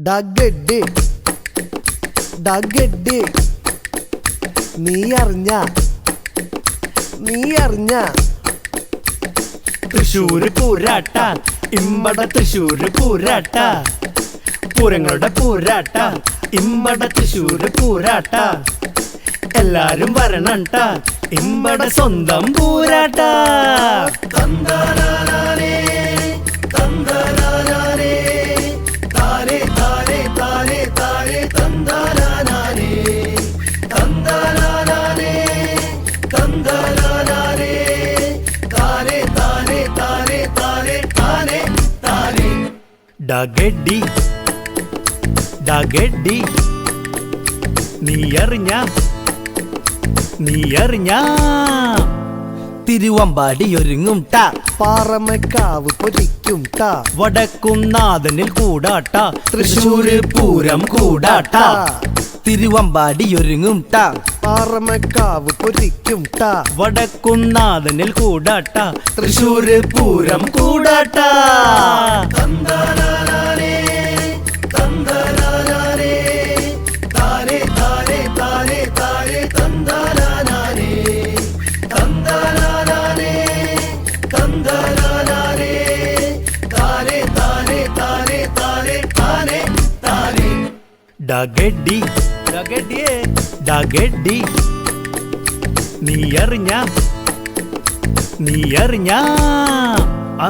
ഡഗഡ് ഡഗഡ്. നീ അറിഞ്ഞ നീ അറിഞ്ഞ. തൃശ്ശൂര് പൂരാട്ട ഇമ്പട തൃശ്ശൂര് പൂരാട്ട. പൂരങ്ങളുടെ പൂരാട്ട ഇമ്പട തൃശ്ശൂര് പൂരാട്ട. എല്ലാരും വരണട്ട ഇമ്പട സ്വന്തം പൂരാട്ട. തന്തനാനാനേ, ഡഗഡി ഡഗഡി നീ അറിഞ്ഞ നീ അറിഞ്ഞ തിരുവമ്പാടി ഒരുങ്ങും ടാ പാറമക്കാവ് പൊരിക്കും ടാ വടക്കുന്നാഥനിൽ കൂടാട്ട തൃശ്ശൂര് പൂരം കൂടാട്ട തിരുവമ്പാടി ഒരുങ്ങും ടാ പാറമക്കാവ് പൊരിക്കും ടാ വടക്കുന്നാഥനിൽ കൂടാട്ട. തൃശൂര് പൂരം കൂടാട്ട. ഡഗഡി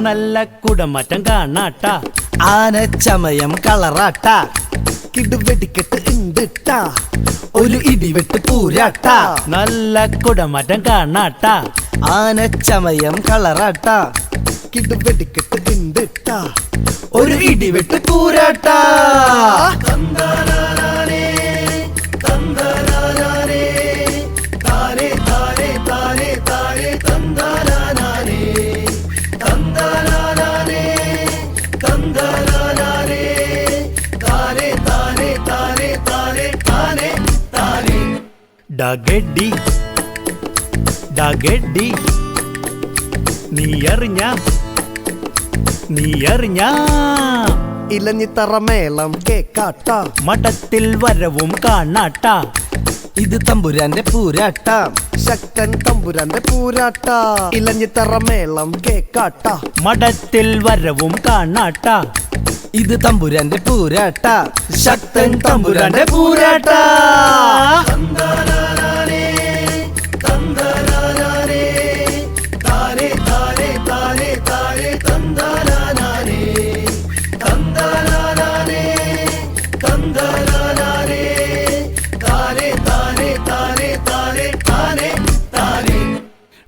നല്ല കുടമാറ്റം കാണാട്ട. ആനച്ചമയം കളറാട്ട. കിടുവെടിക്കെട്ട് ഉണ്ട് ടാ ഒരു ഇടിവെട്ട് പൂരാട്ട. നല്ല കുടമാറ്റം കാണാട്ട. ആനച്ചമയം കളറാട്ട. കിടുവെടിക്കെട്ട് ഉണ്ട് ടാ ഒരു ഇടിവെട്ട് പൂരാട്ട. ഡഗഡി ഡഗഡി. നീ അറിഞ്ഞ നീ അറിഞ്ഞ ഇലഞ്ഞിത്തറ മേളം കേക്കാട്ട. മഠത്തിൽ വരവും കാണാട്ട. ഇത് തമ്പുരാന്റെ പൂരാട്ട. ശക്തൻ തമ്പുരാന്റെ പൂരാട്ട. ഇലഞ്ഞിത്തറ മേളം കേക്കാട്ട. മഠത്തിൽ വരവും കാണാട്ട. ഇത് തമ്പുരാന്റെ പൂരാട്ട. ശക്തൻ തമ്പുരാന്റെ പൂരാട്ട.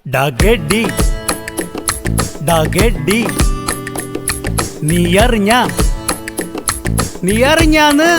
ഡഗഡി ഡഗഡി നീ അറിഞ്ഞ നീ അറിഞ്ഞാന്ന്